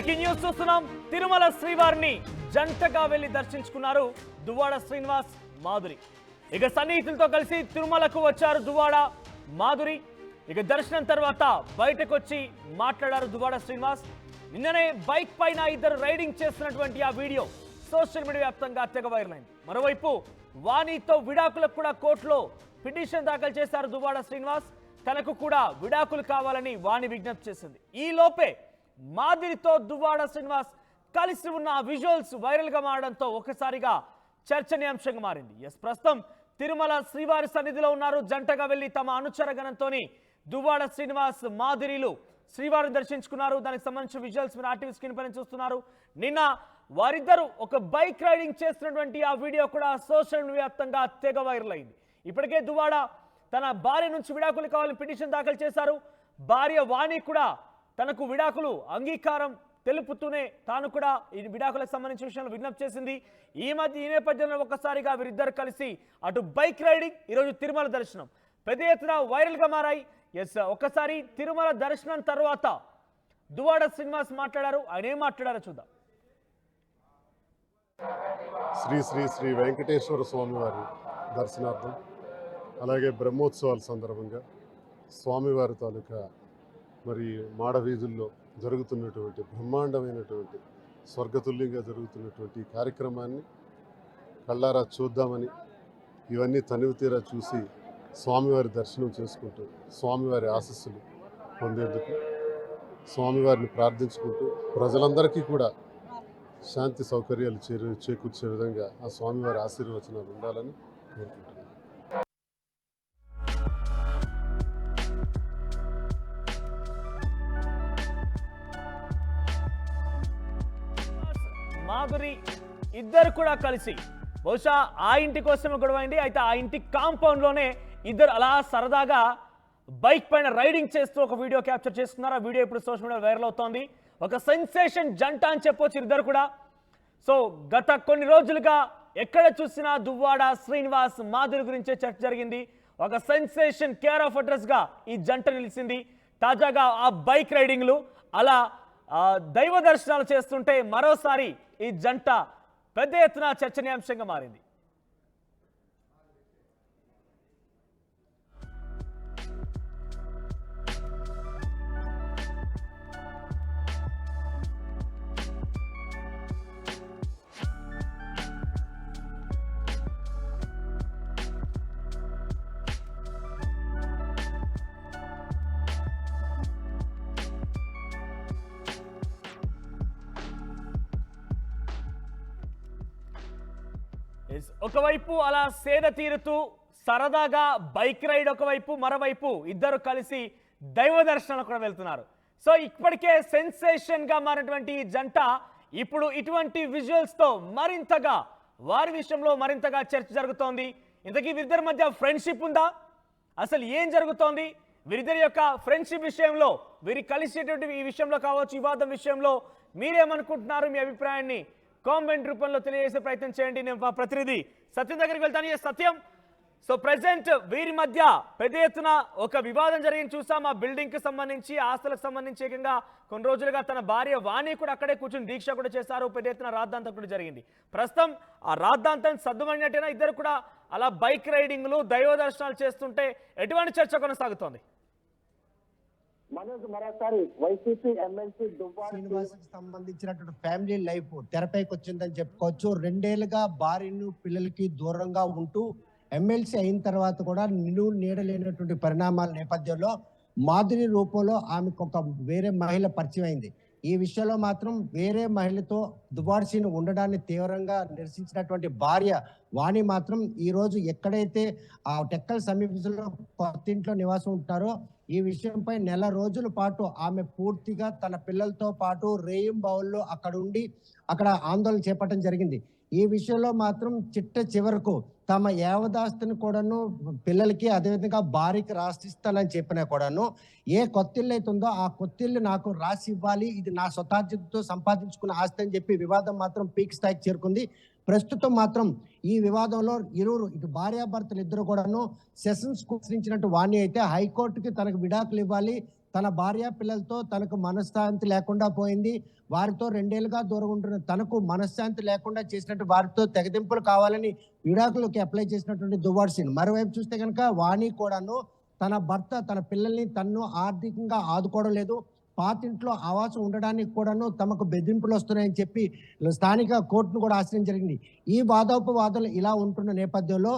Breaking news చూస్తున్నాం. తిరుమల శ్రీవారిని జంటగా వెళ్ళి దర్శించుకున్నారు దువ్వాడ శ్రీనివాస్ మాధురి. ఇక సన్నిహితులతో కలిసి తిరుమలకు వచ్చారు దువ్వాడ మాధురి. ఇక దర్శనం తర్వాత బయటకు వచ్చి మాట్లాడారు దువ్వాడ శ్రీనివాస్. నిన్ననే బైక్ పైన ఇద్దరు రైడింగ్ చేస్తున్నటువంటి ఆ వీడియో సోషల్ మీడియా వ్యాప్తంగా తెగ వైరల్ అయింది. మరోవైపు వాణితో విడాకులకు కూడా కోర్టులో పిటిషన్ దాఖలు చేశారు దువ్వాడ శ్రీనివాస్. తనకు కూడా విడాకులు కావాలని వాణి విజ్ఞప్తి చేసింది. ఈ లోపే మాదిరితో దువ్వాడ శ్రీనివాస్ కలిసి ఉన్న విజువల్స్ వైరల్గా మారడంతో ఒకసారిగా చర్చనీయాంశంగా మారింది. ఎస్ ప్రస్తుతం తిరుమల శ్రీవారి సన్నిధిలో ఉన్నారు. జంటగా వెళ్ళి తమ అనుచర గణంతోని దువ్వాడ శ్రీనివాస్ మాదిరిలు శ్రీవారిని దర్శించుకున్నారు. దానికి సంబంధించిన విజువల్స్ మీరు ఆర్టీవీ స్క్రీన్ పైన చూస్తున్నారు. నిన్న వారిద్దరూ ఒక బైక్ రైడింగ్ చేస్తున్నటువంటి ఆ వీడియో కూడా సోషల్ మీడియా వ్యాప్తంగా తెగ వైరల్ అయింది. ఇప్పటికే దువ్వాడ తన భార్య నుంచి విడాకులు కావాలని పిటిషన్ దాఖలు చేశారు. భార్య వాణి కూడా తనకు విడాకులు అంగీకారం తెలుపుతూనే తాను కూడా ఈ విడాకులకు సంబంధించిన విషయంలో విజ్ఞప్తి చేసింది. ఈ మధ్య ఈ నేపథ్యంలో ఒక్కసారిగా వీరిద్దరు కలిసి అటు బైక్ రైడింగ్ ఈరోజు తిరుమల దర్శనం. పెద్ద ఎత్తున వైరల్గా మారాయి. ఎస్ ఒక్కసారి తిరుమల దర్శనం తర్వాత దువాడ శ్రీనివాస్ మాట్లాడారు. ఆయన ఏం మాట్లాడారో చూద్దాం. శ్రీ శ్రీ శ్రీ వెంకటేశ్వర స్వామివారి దర్శనార్థం అలాగే బ్రహ్మోత్సవాల సందర్భంగా స్వామివారి తాలూకా మరి మాడ వీధుల్లో జరుగుతున్నటువంటి బ్రహ్మాండమైనటువంటి స్వర్గతుల్యంగా జరుగుతున్నటువంటి ఈ కార్యక్రమాన్ని కళ్ళారా చూద్దామని ఇవన్నీ తనివి తీరా చూసి స్వామివారి దర్శనం చేసుకుంటూ స్వామివారి ఆశస్సులు పొందేందుకు స్వామివారిని ప్రార్థించుకుంటూ ప్రజలందరికీ కూడా శాంతి సౌకర్యాలు చేకూర్చే విధంగా ఆ స్వామివారి ఆశీర్వచనాలు ఉండాలని కోరుకుంటున్నాను. కూడా కలిసి. బహుశా ఆ ఇంటి కోసమే గొడవైంది అయితే ఆ ఇంటి కాంపౌండ్లోనే ఇద్దరు అలా సరదాగా బైక్ పైన రైడింగ్ చేస్తూ ఒక వీడియో క్యాప్చర్ చేసుకున్నారు. ఆ వీడియో ఇప్పుడు సోషల్ మీడియా వైరల్ అవుతోంది. ఒక సెన్సేషన్ జంట అని చెప్పొచ్చు ఇద్దరు కూడా. సో గత కొన్ని రోజులుగా ఎక్కడ చూసినా దువ్వాడ శ్రీనివాస్ మాధురి గురించే చర్చ జరిగింది. ఒక సెన్సేషన్ కేర్ ఆఫ్ అడ్రస్గా ఈ జంట నిలిచింది. తాజాగా ఆ బైక్ రైడింగ్లు అలా దైవ దర్శనాలు చేస్తుంటే మరోసారి ఈ జంట పెద్ద ఎత్తున చర్చనీయాంశంగా మారింది. ఒకవైపు అలా సేద తీరుతూ సరదాగా బైక్ రైడ్ ఒకవైపు మరోవైపు ఇద్దరు కలిసి దైవ దర్శనాలు కూడా వెళ్తున్నారు. సో ఇప్పటికే సెన్సేషన్గా మారినటువంటి ఈ జంట ఇప్పుడు ఇటువంటి విజువల్స్తో మరింతగా వారి విషయంలో మరింతగా చర్చ జరుగుతోంది. ఇంతకీ వీరిద్దరి మధ్య ఫ్రెండ్షిప్ ఉందా? అసలు ఏం జరుగుతోంది? వీరిద్దరి యొక్క ఫ్రెండ్షిప్ విషయంలో వీరి కలిసేటువంటి ఈ విషయంలో కావచ్చు వివాదం విషయంలో మీరేమనుకుంటున్నారు మీ అభిప్రాయాన్ని? కామెంట్ రూపంలో తెలియజేసే ప్రయత్నం చేయండి. నేను మా ప్రతినిధి సత్యం దగ్గరికి వెళ్తాను. ఏ సత్యం. సో ప్రెసెంట్ వీరి మధ్య పెద్ద ఎత్తున ఒక వివాదం జరిగింది. చూసాం ఆ బిల్డింగ్కి సంబంధించి ఆస్తులకు సంబంధించి ఏకంగా కొన్ని రోజులుగా తన భార్య వాణి కూడా అక్కడే కూర్చుని దీక్ష కూడా చేశారు. పెద్ద ఎత్తున రాద్ధాంతం కూడా జరిగింది. ప్రస్తుతం ఆ రాద్ధాంతం సద్దుమణినట్టేనా? ఇద్దరు కూడా అలా బైక్ రైడింగ్లు దైవ దర్శనాలు చేస్తుంటే ఎటువంటి చర్చ కొనసాగుతోంది? మనోజ్ మరోసారి వైసీపీ ఎమ్మెల్సీ శ్రీనివాస్ సంబంధించినటువంటి ఫ్యామిలీ లైఫ్ తెరపైకి వచ్చిందని చెప్పుకోవచ్చు. రెండేళ్ళుగా భార్యను పిల్లలకి దూరంగా ఉంటూ ఎమ్మెల్సీ అయిన తర్వాత కూడా నిలువు నీడలేనటువంటి పరిణామాల నేపథ్యంలో మాధురి రూపంలో ఆమెకు ఒక వేరే మహిళ పరిచయం అయింది. ఈ విషయంలో మాత్రం వేరే మహిళతో దుబార్సీని ఉండడాన్ని తీవ్రంగా నిరసించినటువంటి భార్య వాణి మాత్రం ఈరోజు ఎక్కడైతే ఆ టెక్కల్ సమీపంలో కొత్తింట్లో నివాసం ఉంటారో ఈ విషయంపై నెల రోజుల పాటు ఆమె పూర్తిగా తన పిల్లలతో పాటు రేయం బౌల్లో అక్కడ ఉండి అక్కడ ఆందోళన చేపట్టడం జరిగింది. ఈ విషయంలో మాత్రం చిట్ట చివరకు తమ యావదాస్తిని కూడాను పిల్లలకి అదేవిధంగా భార్యకి రాసిస్తానని చెప్పినా కూడాను ఏ కొత్తిల్లు అయితే ఉందో ఆ కొత్తిల్లు నాకు రాసి ఇవ్వాలి ఇది నా స్వతార్జితతో సంపాదించుకున్న ఆస్తి అని చెప్పి వివాదం మాత్రం పీక్ స్థాయికి చేరుకుంది. ప్రస్తుతం మాత్రం ఈ వివాదంలో ఇరువురు ఇటు భార్యాభర్తలు ఇద్దరు కూడాను సెషన్స్ కుదించినట్టు వాణి అయితే హైకోర్టుకి తనకు విడాకులు ఇవ్వాలి తన భార్య పిల్లలతో తనకు మనశ్శాంతి లేకుండా పోయింది. వారితో రెండేళ్ళుగా దూరంగా ఉంటున్న తనకు మనశ్శాంతి లేకుండా చేసినట్టు వారితో తెగదింపులు కావాలని విడాకులకి అప్లై చేసినటువంటి దువ్వాడు సింగ్. మరోవైపు చూస్తే కనుక వాణి కూడాను తన భర్త తన పిల్లల్ని తన్ను ఆర్థికంగా ఆదుకోవడం లేదు. పాతింట్లో ఆవాసం ఉండడానికి కూడాను తమకు బెదిరింపులు వస్తున్నాయని చెప్పి స్థానిక కోర్టును కూడా ఆశ్రయం జరిగింది. ఈ వాదోపవాదాలు ఇలా ఉంటున్న నేపథ్యంలో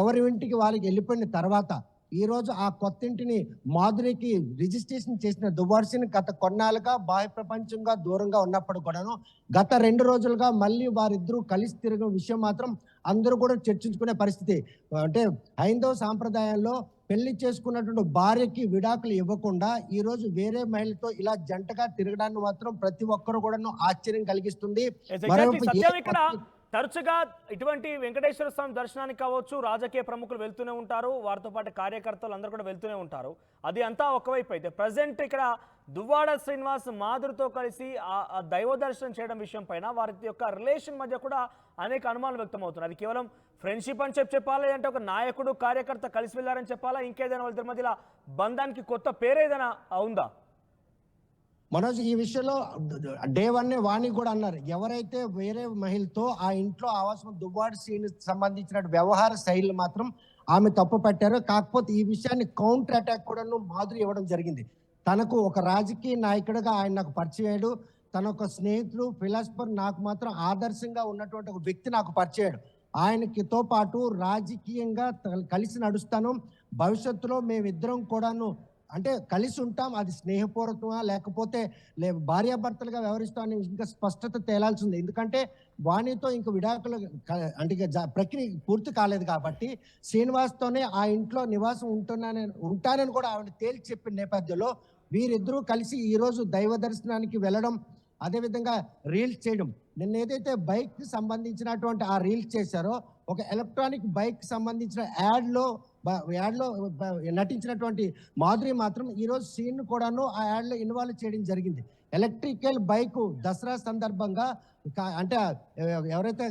ఎవరి ఇంటికి వాళ్ళకి వెళ్ళిపోయిన తర్వాత ఈ రోజు ఆ కొత్త ఇంటిని మాధురికి రిజిస్ట్రేషన్ చేసిన దువార్సిని గత కొన్నాళ్ళుగా బాహ్య ప్రపంచంగా దూరంగా ఉన్నప్పుడు కూడాను గత రెండు రోజులుగా మళ్ళీ వారిద్దరూ కలిసి తిరిగిన విషయం మాత్రం అందరూ కూడా చర్చించుకునే పరిస్థితి. అంటే హైందవ సాంప్రదాయంలో పెళ్ళి చేసుకున్నటువంటి భార్యకి విడాకులు ఇవ్వకుండా ఈ రోజు వేరే మహిళతో ఇలా జంటగా తిరగడాన్ని మాత్రం ప్రతి ఒక్కరు కూడా ఆశ్చర్యం కలిగిస్తుంది. తరచుగా ఇటువంటి వెంకటేశ్వర స్వామి దర్శనానికి కావచ్చు రాజకీయ ప్రముఖులు వెళ్తూనే ఉంటారు వారితో పాటు కార్యకర్తలు అందరూ కూడా వెళ్తూనే ఉంటారు. అది అంతా ఒకవైపు అయితే ప్రజెంట్ ఇక్కడ దువ్వాడ శ్రీనివాస్ మాధురితో కలిసి ఆ- దైవ దర్శనం చేయడం విషయం పైన వారి యొక్క రిలేషన్ మధ్య కూడా అనేక అనుమానాలు వ్యక్తం అవుతున్నాయి అది కేవలం ఫ్రెండ్షిప్ అని చెప్పి చెప్పాలా అంటే ఒక నాయకుడు కార్యకర్త కలిసి వెళ్ళారని చెప్పాలా ఇంకేదైనా వాళ్ళ మధ్యలో బంధానికి కొత్త పేరు ఏదైనా ఉందా? మనోజ్ ఈ విషయంలో డే వన్ వాణి కూడా అన్నారు. ఎవరైతే వేరే మహిళతో ఆ ఇంట్లో ఆవాసం దువ్వాడు సీన్ సంబంధించిన వ్యవహార శైలి మాత్రం ఆమె తప్పు పెట్టారు. కాకపోతే ఈ విషయాన్ని కౌంటర్ అటాక్ కూడా మాధురి ఇవ్వడం జరిగింది. తనకు ఒక రాజకీయ నాయకుడిగా ఆయన నాకు పరిచయాడు. తన ఒక స్నేహితుడు ఫిలాసఫర్ నాకు మాత్రం ఆదర్శంగా ఉన్నటువంటి ఒక వ్యక్తి నాకు పరిచయాడు. ఆయనకితో పాటు రాజకీయంగా కలిసి నడుస్తాను. భవిష్యత్తులో మేమిద్దరం కూడాను అంటే కలిసి ఉంటాం అది స్నేహపూర్వకమా? లేకపోతే లే భార్యాభర్తలుగా వ్యవహరిస్తామని ఇంకా స్పష్టత తేలాల్సి ఉంది ఎందుకంటే వాణితో ఇంక విడాకులు అంటే ప్రక్రియ పూర్తి కాలేదు కాబట్టి శ్రీనివాస్తోనే ఆ ఇంట్లో నివాసం ఉంటున్నానని ఉంటానని కూడా ఆవిడ తేల్చి చెప్పిన నేపథ్యంలో వీరిద్దరూ కలిసి ఈరోజు దైవ దర్శనానికి వెళ్ళడం అదేవిధంగా రీల్స్ చేయడం. నిన్న ఏదైతే బైక్ సంబంధించినటువంటి ఆ రీల్స్ చేశారో ఒక ఎలక్ట్రానిక్ బైక్ సంబంధించిన యాడ్లో యాడ్లో నటించినటువంటి మాధురి మాత్రం ఈరోజు సీన్ కూడాను ఆ యాడ్లో ఇన్వాల్వ్ చేయడం జరిగింది. ఎలక్ట్రికల్ బైక్ దసరా సందర్భంగా అంటే ఎవరైతే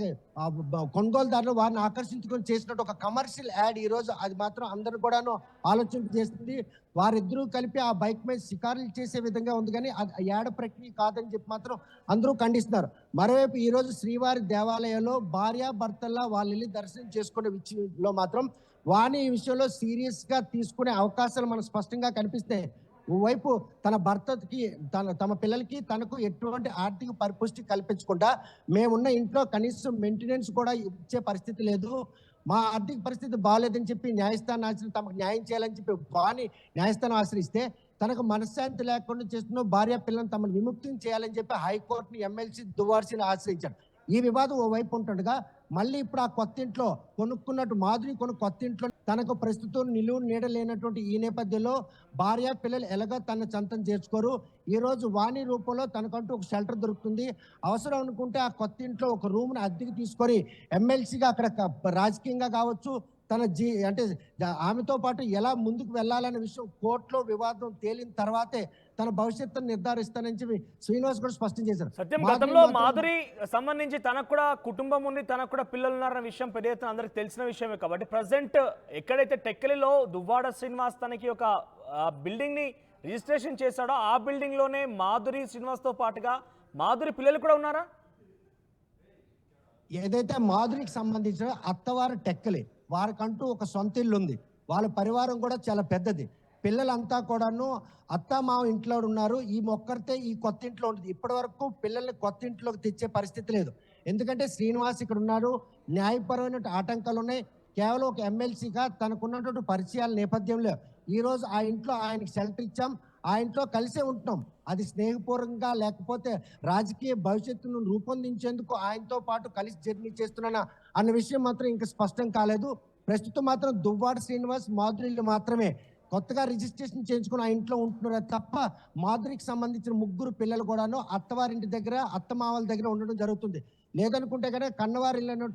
కొనుగోలుదారులు వారిని ఆకర్షించుకొని చేసినట్టు ఒక కమర్షియల్ యాడ్ ఈరోజు అది మాత్రం అందరూ కూడాను ఆలోచన చేస్తుంది వారిద్దరూ కలిపి ఆ బైక్ మీద షికారులు చేసే విధంగా ఉంది కానీ అది ఆ ప్రక్రియ కాదని చెప్పి మాత్రం అందరూ ఖండిస్తున్నారు. మరోవైపు ఈరోజు శ్రీవారి దేవాలయంలో భార్యాభర్తల్లా వాళ్ళు వెళ్ళి దర్శనం చేసుకునే విషయంలో మాత్రం వాణి ఈ విషయంలో సీరియస్గా తీసుకునే అవకాశాలు మనకు స్పష్టంగా కనిపిస్తాయి ఓవైపు తన భర్తకి తన తమ పిల్లలకి తనకు ఎటువంటి ఆర్థిక పరిపుష్టి కల్పించకుండా మేమున్న ఇంట్లో కనీసం మెయింటెనెన్స్ కూడా ఇచ్చే పరిస్థితి లేదు. మా ఆర్థిక పరిస్థితి బాగాలేదని చెప్పి న్యాయస్థానం ఆశ్రయి తమకు న్యాయం చేయాలని చెప్పి వాణి న్యాయస్థానం ఆశ్రయిస్తే తనకు మనశ్శాంతి లేకుండా చేస్తున్న భార్య పిల్లలను తమను విముక్తిని చేయాలని చెప్పి హైకోర్టుని ఎమ్మెల్సీ దువార్సిని ఆశ్రయించారు. ఈ వివాదం ఓవైపు ఉంటుండగా మళ్ళీ ఇప్పుడు ఆ కొత్త ఇంట్లో కొనుక్కున్నట్టు మాధురి కొను కొత్త ఇంట్లో తనకు ప్రస్తుతం నిలువు నీడ లేనటువంటి ఈ నేపథ్యంలో భార్య పిల్లలు ఎలాగో తన చంతం చేర్చుకోరు. ఈరోజు వాణి రూపంలో తనకంటూ ఒక షెల్టర్ దొరుకుతుంది. అవసరం అనుకుంటే ఆ కొత్త ఇంట్లో ఒక రూమ్ను అద్దెకి తీసుకొని ఎమ్మెల్సీగా అక్కడ రాజకీయంగా కావచ్చు తన జీ అంటే ఆమెతో పాటు ఎలా ముందుకు వెళ్ళాలనే విషయం కోర్టులో వివాదం తేలిన తర్వాతే తన భవిష్యత్తును నిర్ధారిస్తానని చెప్పి శ్రీనివాస్ కూడా స్పష్టం చేశారు. సత్యం గతంలో మాధురి సంబంధించి తనకు కూడా కుటుంబం ఉంది తనకు కూడా పిల్లలు ఉన్నారన్న విషయం పెద్ద ఎత్తున అందరికి తెలిసిన విషయమే కాబట్టి ప్రజెంట్ ఎక్కడైతే టెక్కలిలో దువ్వాడ శ్రీనివాస్ తనకి ఒక బిల్డింగ్ని రిజిస్ట్రేషన్ చేశాడో ఆ బిల్డింగ్లోనే మాధురి శ్రీనివాస్తో పాటుగా మాధురి పిల్లలు కూడా ఉన్నారా? ఏదైతే మాధురికి సంబంధించిన అత్తవారు టెక్కలి వారికంటూ ఒక సొంత ఇల్లు ఉంది వాళ్ళ పరివారం కూడా చాలా పెద్దది. పిల్లలంతా కూడాను అత్త మామ ఇంట్లో ఉన్నారు. ఈ మొక్కరితే ఈ కొత్త ఇంట్లో ఉంటుంది ఇప్పటి వరకు పిల్లల్ని కొత్త ఇంట్లోకి తెచ్చే పరిస్థితి లేదు. ఎందుకంటే శ్రీనివాస్ ఇక్కడ ఉన్నారు న్యాయపరమైన ఆటంకాలు ఉన్నాయి కేవలం ఒక ఎమ్మెల్సీగా తనకున్నటువంటి పరిచయాల నేపథ్యంలో ఈరోజు ఆ ఇంట్లో ఆయనకి షెల్టర్ ఇచ్చాం. ఆయనతో కలిసే ఉంటున్నాం. అది స్నేహపూర్వకంగా లేకపోతే రాజకీయ భవిష్యత్తును రూపొందించేందుకు ఆయనతో పాటు కలిసి జర్నీ చేస్తున్నానా అన్న విషయం మాత్రం ఇంకా స్పష్టం కాలేదు. ప్రస్తుతం మాత్రం దువ్వాడ శ్రీనివాస్ మాధురిలు మాత్రమే. కొత్తగా రిజిస్ట్రేషన్ చేయించుకుని ఆ ఇంట్లో ఉంటున్నారే. తప్ప మాధురికి సంబంధించిన ముగ్గురు పిల్లలు కూడాను అత్తవారింటి దగ్గర అత్తమావల దగ్గర ఉండడం జరుగుతుంది. లేదనుకుంటే కనుక కన్నవారి ఇల్లు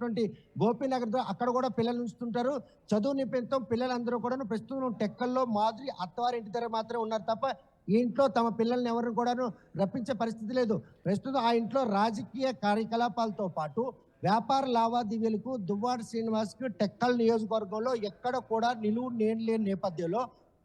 గోపీనగర్ అక్కడ కూడా పిల్లలు ఉంచుతుంటారు. చదువు నిమిత్తం పిల్లలందరూ కూడా ప్రస్తుతం టెక్కల్లో మాధురి అత్తవారింటి దగ్గర మాత్రమే ఉన్నారు తప్ప ఈ ఇంట్లో తమ పిల్లల్ని ఎవరిని కూడాను రప్పించే పరిస్థితి లేదు. ప్రస్తుతం ఆ ఇంట్లో రాజకీయ కార్యకలాపాలతో పాటు వ్యాపార లావాదేవీలకు దువ్వాడ శ్రీనివాస్కి టెక్కల్ నియోజకవర్గంలో ఎక్కడ కూడా నిలువు నేను లేని నేపథ్యంలో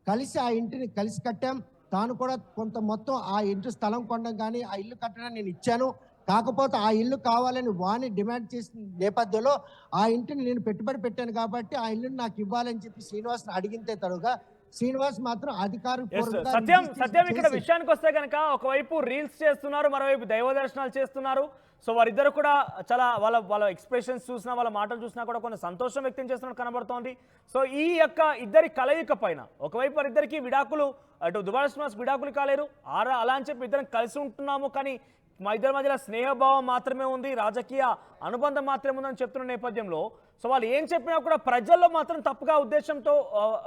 కలిసి ఆ ఇంటిని కలిసి కట్టాం. తాను కూడా కొంత మొత్తం ఆ ఇంటి స్థలం కొనడం కానీ ఆ ఇల్లు కట్టడం నేను ఇచ్చాను. కాకపోతే ఆ ఇల్లు కావాలని వాణి డిమాండ్ చేసిన నేపథ్యంలో ఆ ఇంటిని నేను పెట్టుబడి పెట్టాను కాబట్టి ఆ ఇల్లుని నాకు ఇవ్వాలని చెప్పి శ్రీనివాస్ అడిగితే తరుగా శ్రీనివాస్ మాత్రం Yes, అధికారిక సత్యం సత్యం ఇక్కడ విషయానికి వస్తే కనుక ఒకవైపు రీల్స్ చేస్తున్నారు మరోవైపు దైవ దర్శనాలు చేస్తున్నారు. సో వారిద్దరు కూడా చాలా వాళ్ళ వాళ్ళ ఎక్స్ప్రెషన్స్ చూసినా వాళ్ళ మాటలు చూసినా కూడా కొంత సంతోషం వ్యక్తం చేస్తున్నట్టు కనబడుతోంది. సో ఈ యొక్క ఇద్దరి కలయిక పైన ఒకవైపు వారిద్దరికి విడాకులు అటు దుబాల్ శ్రీనివాస్ విడాకులు కాలేరు. ఆరా అలా అని చెప్పి ఇద్దరం కలిసి ఉంటున్నాము. కానీ మా ఇద్దరి మధ్యలో స్నేహభావం మాత్రమే ఉంది. రాజకీయ అనుబంధం మాత్రమే ఉందని చెప్తున్న నేపథ్యంలో సో వాళ్ళు ఏం చెప్పినా కూడా ప్రజల్లో మాత్రం తప్పుగా ఉద్దేశంతో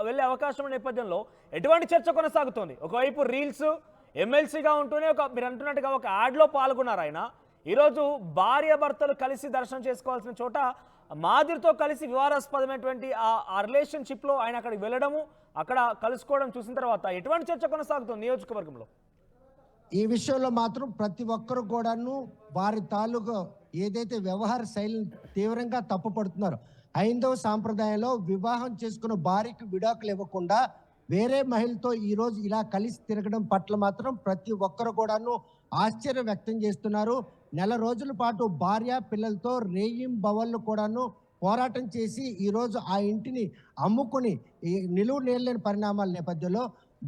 వెళ్ళే అవకాశం నేపథ్యంలో ఎటువంటి చర్చ కొనసాగుతోంది? ఒకవైపు రీల్స్ ఎమ్మెల్సీగా ఉంటూనే ఒక మీరు అంటున్నట్టుగా ఒక యాడ్లో పాల్గొన్నారు ఆయన. ఈరోజు భార్య భర్తలు కలిసి దర్శనం చేసుకోవాల్సిన చోట మాదిరితో కలిసి వివాదాస్పదమైనటువంటి ఆ రిలేషన్షిప్లో ఆయన అక్కడికి వెళ్ళడము అక్కడ కలుసుకోవడం చూసిన తర్వాత ఎటువంటి చర్చ కొనసాగుతుంది నియోజకవర్గంలో? ఈ విషయంలో మాత్రం ప్రతి ఒక్కరు కూడాను వారి తాలూకు ఏదైతే వ్యవహార శైలిని తీవ్రంగా తప్పుపడుతున్నారు హైందవ సాంప్రదాయంలో వివాహం చేసుకున్న భార్యకు విడాకులు ఇవ్వకుండా వేరే మహిళతో ఈరోజు ఇలా కలిసి తిరగడం పట్ల మాత్రం ప్రతి ఒక్కరు కూడాను ఆశ్చర్యం వ్యక్తం చేస్తున్నారు. నెల రోజుల పాటు భార్య పిల్లలతో రేయిం బవళ్ళు కూడాను పోరాటం చేసి ఈరోజు ఆ ఇంటిని అమ్ముకుని నిలువు నేర్లేని పరిణామాల నేపథ్యంలో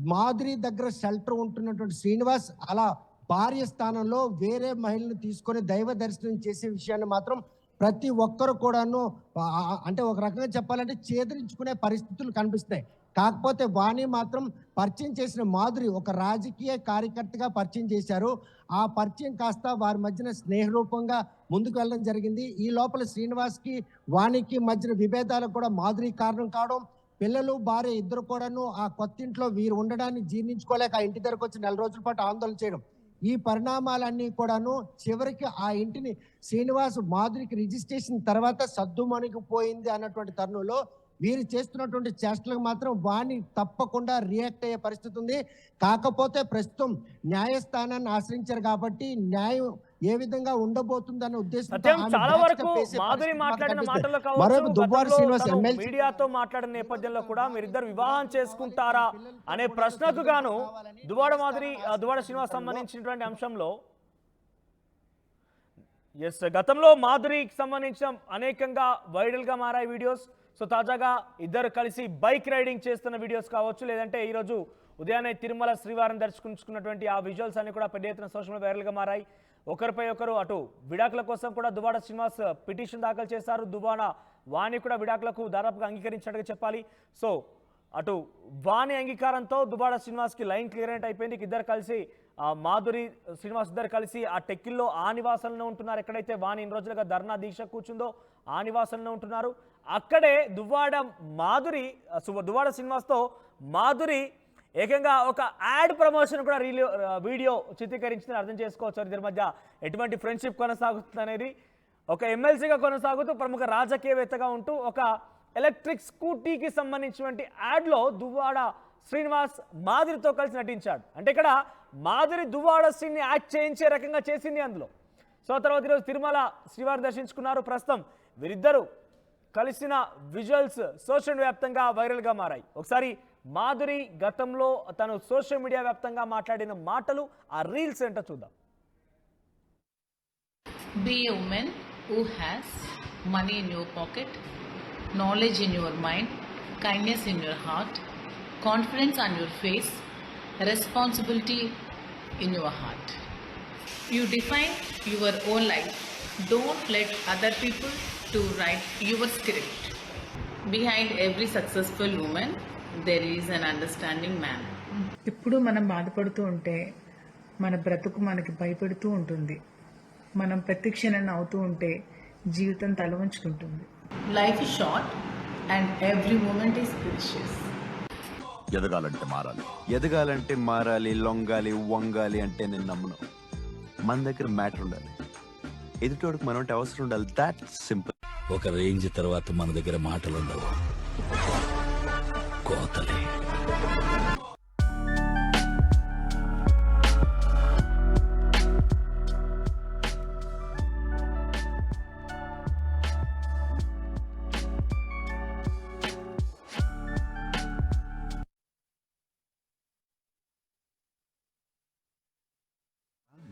మాధురి దగ్గర షెల్టర్ ఉంటున్నటువంటి శ్రీనివాస్ అలా భార్య స్థానంలో వేరే మహిళను తీసుకొని దైవ దర్శనం చేసే విషయాన్ని మాత్రం ప్రతి ఒక్కరు కూడాను అంటే ఒక రకంగా చెప్పాలంటే చేదరించుకునే పరిస్థితులు కనిపిస్తాయి కాకపోతే వాణి మాత్రం పరిచయం చేసిన మాధురి ఒక రాజకీయ కార్యకర్తగా పరిచయం చేశారు. ఆ పరిచయం కాస్త వారి మధ్యన స్నేహరూపంగా ముందుకు వెళ్ళడం జరిగింది. ఈ లోపల శ్రీనివాస్కి వాణికి మధ్యన విభేదాలకు కూడా మాధురి కారణం కావడం పిల్లలు భార్య ఇద్దరు కూడాను ఆ కొత్త ఇంట్లో వీరు ఉండడాన్ని జీర్ణించుకోలేక ఆ ఇంటి దగ్గరకు వచ్చి నెల రోజుల పాటు ఆందోళన చేయడం. ఈ పరిణామాలన్నీ కూడాను చివరికి ఆ ఇంటిని శ్రీనివాస్ మాధురికి రిజిస్ట్రేషన్ తర్వాత సద్దుమణికి పోయింది అన్నటువంటి తరుణంలో వీరు చేస్తున్నటువంటి చేష్టలకు మాత్రం వాణి తప్పకుండా రియాక్ట్ అయ్యే పరిస్థితి ఉంది కాకపోతే ప్రస్తుతం న్యాయస్థానాన్ని ఆశ్రయించారు కాబట్టి న్యాయం ఏ విధంగా సత్యం ఆమె చాలా వరకు మాధురి మాట్లాడిన. మాటల్లో కావచ్చు మీడియాతో మాట్లాడిన నేపథ్యంలో కూడా మీరిద్దరు వివాహం చేసుకుంటారా అనే ప్రశ్నకు గాను దువాడ మాధురి ఆ, దువాడ శ్రీనివాస్ సంబంధించినటువంటి అంశంలో ఎస్ గతంలో మాధురికి సంబంధించిన అనేకంగా వైరల్గా మారాయి వీడియోస్ సో తాజాగా ఇద్దరు కలిసి బైక్ రైడింగ్ చేస్తున్న వీడియోస్ కావచ్చు లేదంటే ఈరోజు ఉదయాన్నే తిరుమల శ్రీవారం దర్శించుకున్నటువంటి ఆ విజువల్స్ అన్ని కూడా పెద్ద ఎత్తున సోషల్ మీడియా వైరల్గా మారాయి. ఒకరిపై ఒకరు అటు విడాకుల కోసం కూడా దుబాడ శ్రీనివాస్ పిటిషన్ దాఖలు చేశారు. దుబాణ వాణి కూడా విడాకులకు దాదాపుగా అంగీకరించినట్టుగా చెప్పాలి. సో అటు వాణి అంగీకారంతో దుబాడ శ్రీనివాస్కి లైన్ క్లియరెంట్ అయిపోయింది. ఇద్దరు కలిసి మాధురి శ్రీనివాస్ ఇద్దరు కలిసి ఆ టెక్కిల్లో ఆ నివాసంలో ఉంటున్నారు. ఎక్కడైతే వాణి ఇన్ని రోజులుగా ధర్నా దీక్ష కూర్చుందో ఆ నివాసంలో ఉంటున్నారు. అక్కడే దువ్వాడ మాధురి దువ్వాడ శ్రీనివాస్తో మాధురి ఏకంగా ఒక యాడ్ ప్రమోషన్ కూడా రీలియో వీడియో చిత్రీకరించిందని అర్థం చేసుకోవచ్చు. ఇద్దరి మధ్య ఎటువంటి ఫ్రెండ్షిప్ కొనసాగుతుంది అనేది ఒక ఎమ్మెల్సీగా కొనసాగుతూ ప్రముఖ రాజకీయవేత్తగా ఉంటూ ఒక ఎలక్ట్రిక్ స్కూటీకి సంబంధించినటువంటి యాడ్లో దువ్వాడ శ్రీనివాస్ మాధురితో కలిసి నటించాడు. అంటే ఇక్కడ మాధురి దువ్వాడ సీన్ని యాక్ట్ చేయించే రకంగా చేసింది అందులో. సో తర్వాత ఈరోజు తిరుమల శ్రీవారి దర్శించుకున్నారు. ప్రస్తుతం వీరిద్దరూ కలిసిన విజువల్స్ సోషల్ వ్యాప్తంగా వైరల్గా మారాయి. ఒకసారి మాధురి గతంలో తను సోషల్ మీడియా వ్యాప్తంగా మాట్లాడిన మాటలు ఆ రీల్స్ ఏంటో చూద్దాం. Be woman who has money in your pocket knowledge in your mind kindness in your heart confidence on your face, responsibility in your heart. You define your own life. Don't let other people to write your script. Behind every successful woman, there is an understanding man. ఎప్పుడు మనం బాధపడుతూ ఉంటే మన బ్రతుకు మనకి భయపెడుతూ ఉంటుంది మనం ప్రతి క్షణం నవ్వుతూ ఉంటే జీవితం తల వంచుకుంటుంది Life is short and every moment is precious. ఎదగాలంటే మారాలి. ఎదగాలంటే మారాలి లొంగాలి వంగాలి అంటే నేను నమ్మను. మన దగ్గర మ్యాటర్ ఉండాలి. ఎదుటోడికి మనం అవసరం ఉండాలి. దాట్ సింపుల్ ఒక రేంజ్ తర్వాత మన దగ్గర మాటలు ఉండవు. కోతలే.